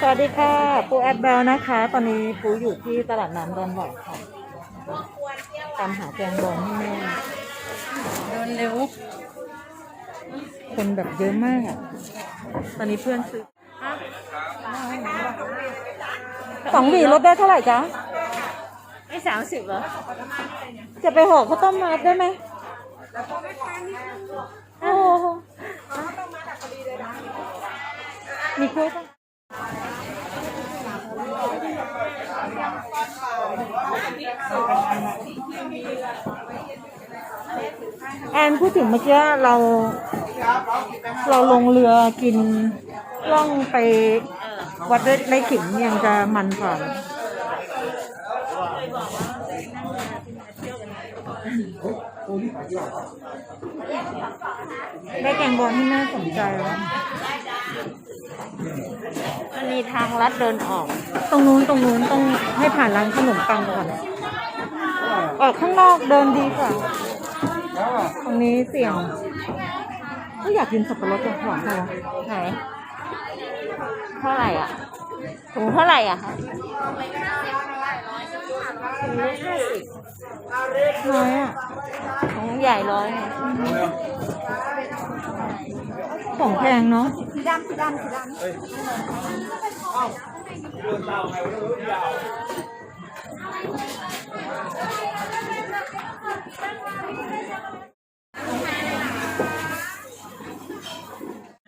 สวัสดีค่ะปูแอดเบลนะคะ ตอนนี้ปูอยู่ที่ตลาดน้ำดอนหวายค่ะตามหาแกงบอลให้แม่เดินเร็ว คนแบบเยอะมากอะ ตอนนี้เพื่อนซื้อสองหวีลดได้เท่าไหร่จ๊ะไม่สามสิบเหรอ จะไปห่อข้าวต้มมัดได้ไหมโอ้โหมีคุยปะ แอนพูดถึงเมื่อกี้เรา เราลงเรือกินล่องไปวัดไร่ขิงยังจะมันกว่าได้แกงบอลที่น่าสนใจแล้ว มันมีทางลัดเดินออก ตรงนู้นตรงนู้นต้องให้ผ่านร้านขนมปังก่อน ออกข้างนอกเดินดีกว่า ตรงนี้เสี่ยง ก็อยากกินสับปะรดกับหอมพอไหนเท่าไหร่อะถุงเท่าไหร่อะคะถุงละห้าสิบน้อยอะถุงใหญ่ร้อยไงของแพงเนาะ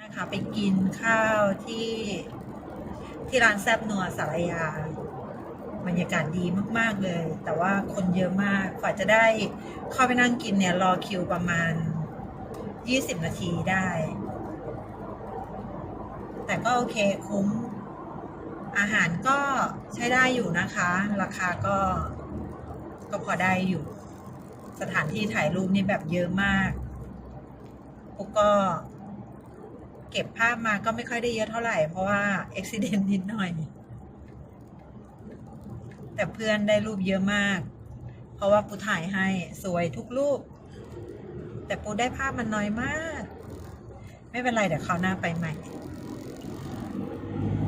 นะคะไปกินข้าวที่ที่ร้านแซบนัวสารยา บรรยากาศดีมากๆเลย แต่ว่าคนเยอะมากกว่าจะได้เข้าไปนั่งกินเนี่ย รอคิวประมาณ 20 นาทีได้ แต่ก็โอเคคุ้ม อาหารก็ใช้ได้อยู่นะคะ ราคาก็ก็พอได้อยู่ สถานที่ถ่ายรูปนี่แบบเยอะมากปุ๊กก็เก็บภาพมาก็ไม่ค่อยได้เยอะเท่าไหร่ เพราะว่าอุบิเหตุนิดหน่อย แต่เพื่อนได้รูปเยอะมาก เพราะว่าปูถ่ายให้สวยทุกรูป แต่ปูได้ภาพมันน้อยมาก ไม่เป็นไรเดี๋ยวคราวหน้าไปใหม่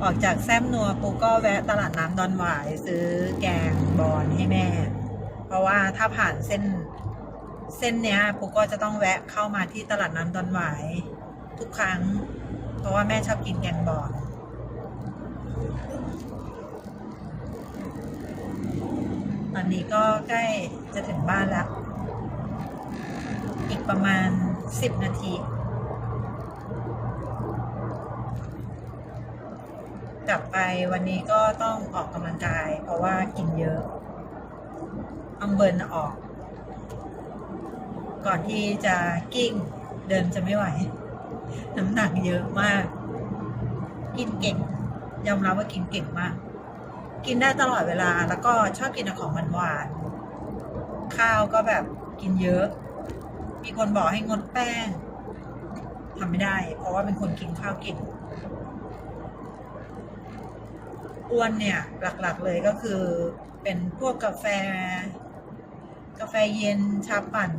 ออกจากแซมนัวปูก็แวะตลาดน้ำดอนหวายซื้อแกงบอลให้แม่ เพราะว่าถ้าผ่านเส้นเส้นเนี้ยปูก็จะต้องแวะเข้ามาที่ตลาดน้ำดอนหวายทุกครั้ง เพราะว่าแม่ชอบกินแกงบอลตอนนี้ก็ใกล้จะถึงบ้านแล้ว อีกประมาณสิบนาที ลับไปวันนี้ก็ต้องออกกำลังกาย เพราะว่ากินเยอะต้องเบิร์นออก ก่อนที่จะกิ้งเดินจะไม่ไหว น้ำหนักเยอะมาก กินเก่ง ยอมรับว่ากินเก่งมาก กินได้ตลอดเวลาแล้วก็ชอบกินของหวานข้าวก็แบบกินเยอะ มีคนบอกให้งดแป้งทำไม่ได้ เพราะว่าเป็นคนกินข้าวเก่ง อ้วนเนี่ยหลักๆเลยก็คือเป็นพวกกาแฟ กาแฟเย็นชาปั่น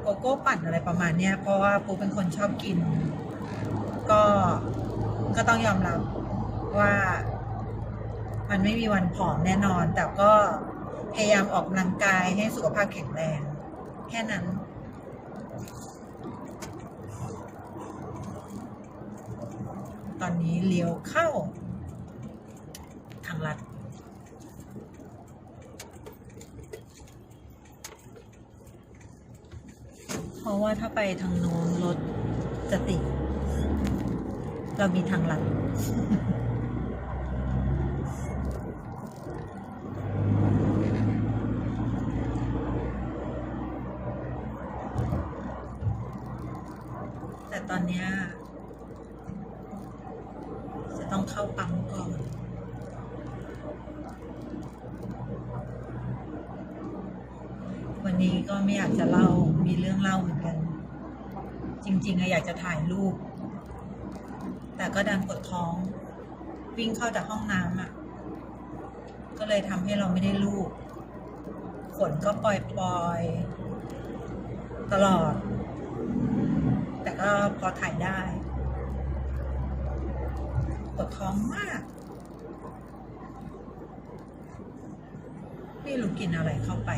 โกโก้ปั่นอะไรประมาณเนี้ยเพราะว่าปูเป็นคนชอบกิน ก็ก็ต้องยอมรับว่ามันไม่มีวันผอมแน่นอน แต่ก็พยายามออกกำลังกายให้สุขภาพแข็งแรง แค่นั้น ตอนนี้เลี้ยวเข้า ทางลัด เพ ราะว่าถ้าไปทางโน้นรถจะติด เรามีทางลัดแต่ตอนนี้จะต้องเข้าปั๊มก่อน วันนี้ก็ไม่อยากจะเล่ามีเรื่องเล่าเหมือนกัน จริงๆอะอยากจะถ่ายรูป แต่ก็ดันปวดท้อง วิ่งเข้าจากห้องน้ำอะก็เลยทำให้เราไม่ได้รูปฝนก็ปล่อยๆ ตลอด แต่ก็พอถ่ายได้โอวดท้องมากไม่รู้กินอะไรเข้าไป